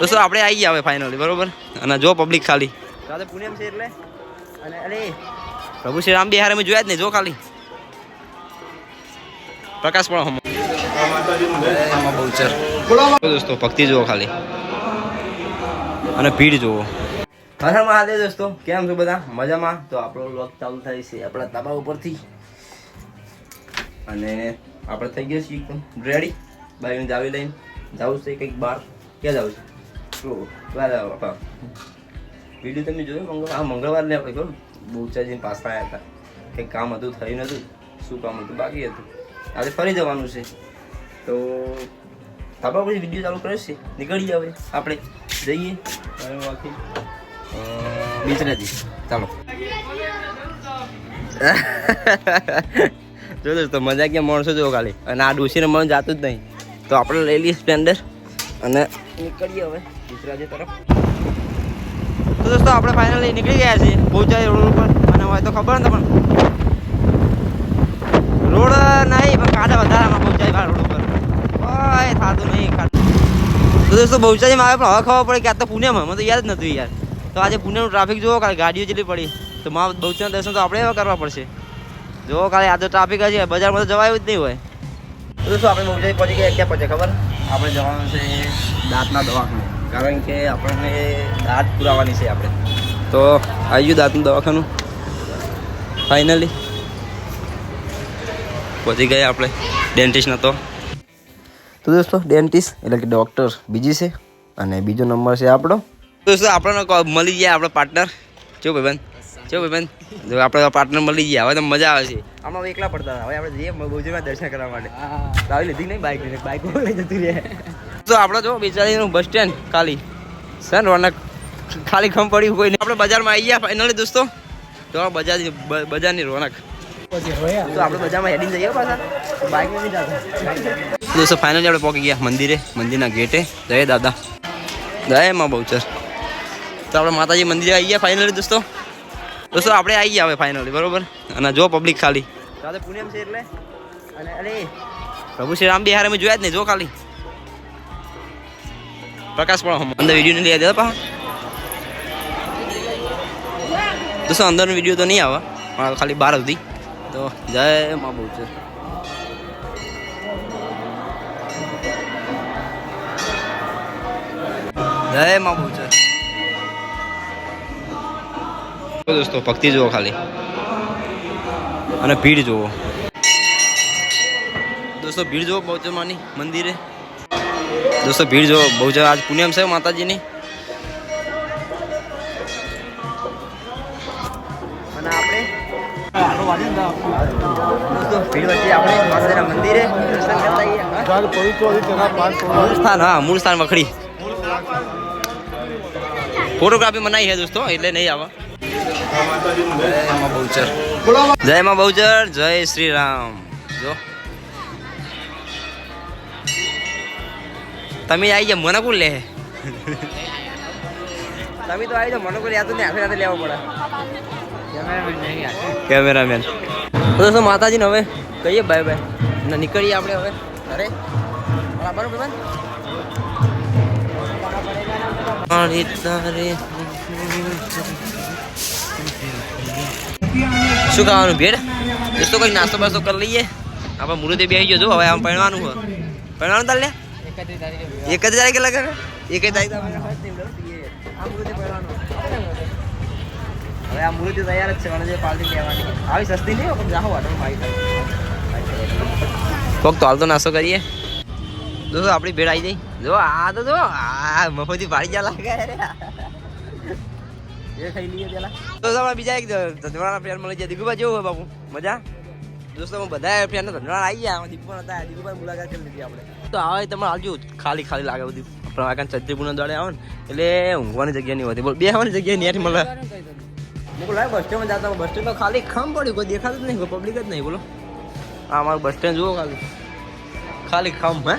દોસ્તો આપણે આવી ગયા હવે ફાઇનલી બરોબર? અને જો પબ્લિક ખાલી. રાતે પુણ્યમ છે એટલે. અને અરે પ્રભુ શ્રી રામ બિહાર અમે જોયા જ નહીં જો ખાલી. પ્રકાશ પણ હમ બહુચર દોસ્તો ભક્તિ જુઓ ખાલી. અને ભીડ જુઓ. હર મહાદેવ દોસ્તો કેમ છો બધા? મજામાં? તો આપણો વ્લોગ ચાલુ થાય છે આપણા તાબા ઉપરથી. અને આપણે થઈ ગયા છીએ એકદમ રેડી બાઈકને જાવી લઈને જવું છે કંઈક બહાર. ક્યાં જવું છે? વીડિયો તમે જોયો? મંગળ આ મંગળવારને આપણે કહું બહુચાજીને પાછા આવ્યા હતા. કંઈક કામ હતું, થયું નહોતું. શું કામ હતું? બાકી હતું. આજે ફરી જવાનું છે. તો આપણે પછી વીડિયો ચાલુ કર્યો છે નીકળીએ હવે આપણે. જઈએ. બાકી બીચરાજી ચાલો. જો દોસ્તો મજા ક્યાં, માણસો જો ખાલી. અને આ ડોસીને મન જાતું જ નહીં. તો આપણે લઈ લઈએ સ્પ્લેન્ડર અને નીકળીએ હવે ગુજરાતી તરફ. તો દોસ્તો આપણે ફાઇનલી નીકળી ગયા છીએ. પહોંચાય રોડ ઉપર. અને હોય તો ખબર નથી પણ રોડ નહીં પણ કાંટા વધારામાં પહોંચાય રોડ ઉપર. ઓય થતું નહીં તો દોસ્તો બહુચારીમાં આવે પણ હવે ખબર પડે કે આ તો પુણેમાં. મને તો યાદ જ નહોતું યાર. તો આજે પુણેનું ટ્રાફિક જોવો કાલે ગાડીઓ જેટલી પડી. તો મા બહુચરના દર્શન તો આપણે એવા કરવા પડશે. જોવો કાલે આજે ટ્રાફિક હશે બજારમાં તો જવાયું જ નહીં હોય. તો દોસ્તો આપણે બહુચારી પહોંચી ગયા ક્યાં પહોંચે ખબર? આપણે જવાનું છે દાંતના દવાખાને. કારણ કે આપણને દાંત પુરાવાની છે આપણે. તો આવી ગયું દાંતનું દવાખાનું. ફાઇનલી પહોંચી ગયા આપણે ડેન્ટિસ્ટના તો. તો દોસ્તો ડેન્ટિસ્ટ એટલે કે ડૉક્ટર બીજી છે અને બીજો નંબર છે આપણો. દોસ્તો આપણને મળી ગયા આપણો પાર્ટનર ચો ભાઈબંધ ચો ભાઈબંધ જો આપણે પાર્ટનર મળી ગયા હવે તો મજા આવે છે. આમાં એકલા પડતા હતા હવે આપણે જઈએ ભોજનમાં દર્શન કરવા માટે. આવી લીધી નહીં બાઇક લઈને બાઇક લઈ જતી રહે. તો આપણે જો બિચારીનું બસ સ્ટેન્ડ ખાલી. સર રોનક? ખાલી ખમ પડ્યું કોઈ આપણે બજારમાં આવી ગયા ફાઇનલી દોસ્તો. તો બજાર બજારની રોનક. તો આપણે બજારમાં હેડીને જઈએ પાછા. બાઇક નથી જતા દોસ્તો ફાઇનલી આપણે પહોંચી ગયા મંદિરે મંદિરના ગેટે જય દાદા. જય માં બહુચર. તો આપણે માતાજી મંદિરે આવી ગયા ફાઇનલી દોસ્તો. દોસ્તો આપણે આવી ગયા હવે ફાઇનલી બરોબર? અને જો પબ્લિક ખાલી. રાતે પુણ્યમ છે એટલે. અને અરે, પ્રભુ શ્રી રામ બિહાર અમે જોયા જ નહીં, જો ખાલી. પ્રકાશ પણ અંદર વીડિયો નહીં લઈ દેતા પા દોસ્તો અંદરનો વીડિયો તો નહીં આવે, પણ ખાલી બહાર સુધી. તો જય મા બહુ છે. જય મા બહુ તો દોસ્તો ભક્તિ જુઓ ખાલી. અને ભીડ જુઓ. દોસ્તો ભીડ જુઓ બહુચરમાની મંદિરે. દોસ્તો ભીડ જુઓ. બહુચર આજ પુણ્યમ છે માતાજીની. અને આપણે દોસ્તો ભીડ વચ્ચે આપણે માતાજીના મંદિરે દર્શન કરતા મૂળ સ્થાન હા મૂળ સ્થાન વખડી ફોટોગ્રાફી મનાઈ છે દોસ્તો એટલે નહીં આવા. જય માં બહુચર, જય બહુચર જય શ્રી રામ જો. તમે આવી જાવ મને કોણ લે? તમે તો આવી જાઓ, મને કોઈ યાદ નહીં હાથે લેવો પડે. કેમેરામેન. તો દોસ્તો, માતાજીને હવે કહીએ બાય બાય નીકળીએ આપણે હવે અરે બરાબર ભાઈ તારે શું ખાવાનું ભેડ દોસ્તો કોઈ નાસ્તો બાસ્તો કરી લઈએ. આપણે મુહૂર્તે આવી ગયો જો હવે આમ પરણવાનું હોય. પરણવાનું તાર લે? એક જ તારીખે લગે એક જ તારીખે આપણે હોય જ નહીં, બરાબર? આ મુહૂર્તે પરણવાનું. હવે આ મૂર્તિ તૈયાર જ છે મને જે આવી સસ્તી નહીં પણ જાઓ વાટો મારી કોક તો હાલ તો નાસ્તો કરીએ. દોસ્તો આપણી ભેડ આવી જઈ જો આ તો જો આ મફતી ભાડી જા લાગે. બીજા એક ધંધવાળા ફ્રેન્ડ મળી જાય દીકુભા જેવું હોય મજા? દોસ્તો બધા ફ્રેન્ડ ધંધવાળા આવી મુલાકાત કરી લીધી હવે તમે આવજો. ખાલી ખાલી લાગે બધું. આપણે આગળ ચત્રીપુરના દોડે આવે ને, એટલે ઊંઘવાની જગ્યા નહીં હોતી બોલ, બેહવાની જગ્યા નહીં મળે. મુકુ લાગે બસ સ્ટેન્ડ જતા બસ સ્ટેન્ડ તો ખાલી ખમ પડ્યું. કોઈ દેખાતું જ નહીં પબ્લિક જ નહીં. બોલો. આ અમારું બસ સ્ટેન્ડ જુઓ ખાલી. ખાલી ખમ, હે?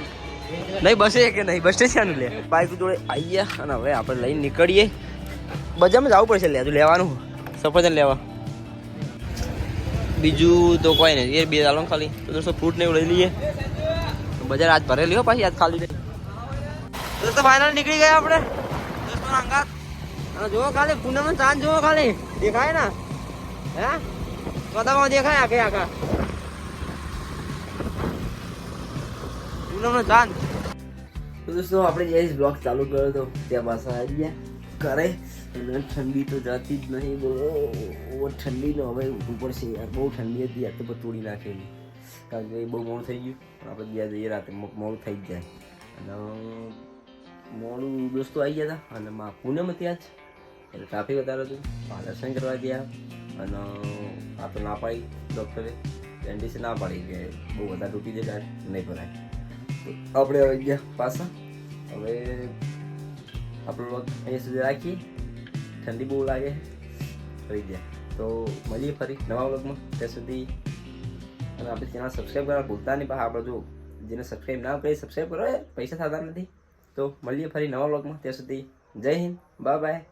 નહીં બસે કે નહીં? બસ સ્ટેશન લે. બાઈક જોડે આવી ગયા અને હવે આપણે લઈને નીકળીએ. બજારમાં જવું પડશે લે હજુ લેવાનું. સફરજન લેવા. બીજું તો કોઈ નહીં. એ બે ચાલો ખાલી. તો ફ્રૂટ ને એવું લઈ લઈએ. બજાર આજ ભરેલી હો પાછી, આજ ખાલી તો દોસ્તો ફાઇનલ નીકળી ગયા આપણે. અને ખાલી પૂનમ ચાંદ જોવો ખાલી. દેખાય ને? હે? કદામાં દેખાય આખે આખા. પૂનમ ચાંદ. તો દોસ્તો આપણે જે બ્લોગ ચાલુ કર્યો હતો ત્યાં પાછા આવી ગયા કરે ઠંડી તો જાતી જ નહીં, બહુ ઠંડી ઠંડીનો હવે ઉપર છે યાર. બહુ ઠંડી હતી યાર તો પણ તોડી નાખેલી. કારણ કે બહુ મોડું થઈ ગયું. આપણે ગયા જઈએ રાતે મોડું થઈ જ જાય. અને મોડું દોસ્તો આવી ગયા હતા. અને મા પૂનમ ત્યાં જ. એટલે ટ્રાફિક વધારે હતું. મા દર્શન કરવા ગયા. અને આ તો ના પાડી ડૉક્ટરે. ડેન્ટિસ્ટે ના પાડી કે બહુ વધારે તૂટી જાય નહીં ભરાય. આપણે આવી ગયા પાછા. હવે, આપણો લોક અહીંયા સુધી રાખીએ. ઠંડી બહુ લાગે ફરી ગયા. તો મળીએ ફરી નવા વ્લોગમાં. ત્યાં સુધી અને આપણે ચેનલ સબસ્ક્રાઈબ કરવા ભૂલતા નહીં. પણ આપણે જો જેને સબસ્ક્રાઈબ ના કરી સબસ્ક્રાઈબ કરો પૈસા થતા નથી. તો મળીએ ફરી નવા વ્લોગમાં. ત્યાં સુધી જય હિન્દ. Bye bye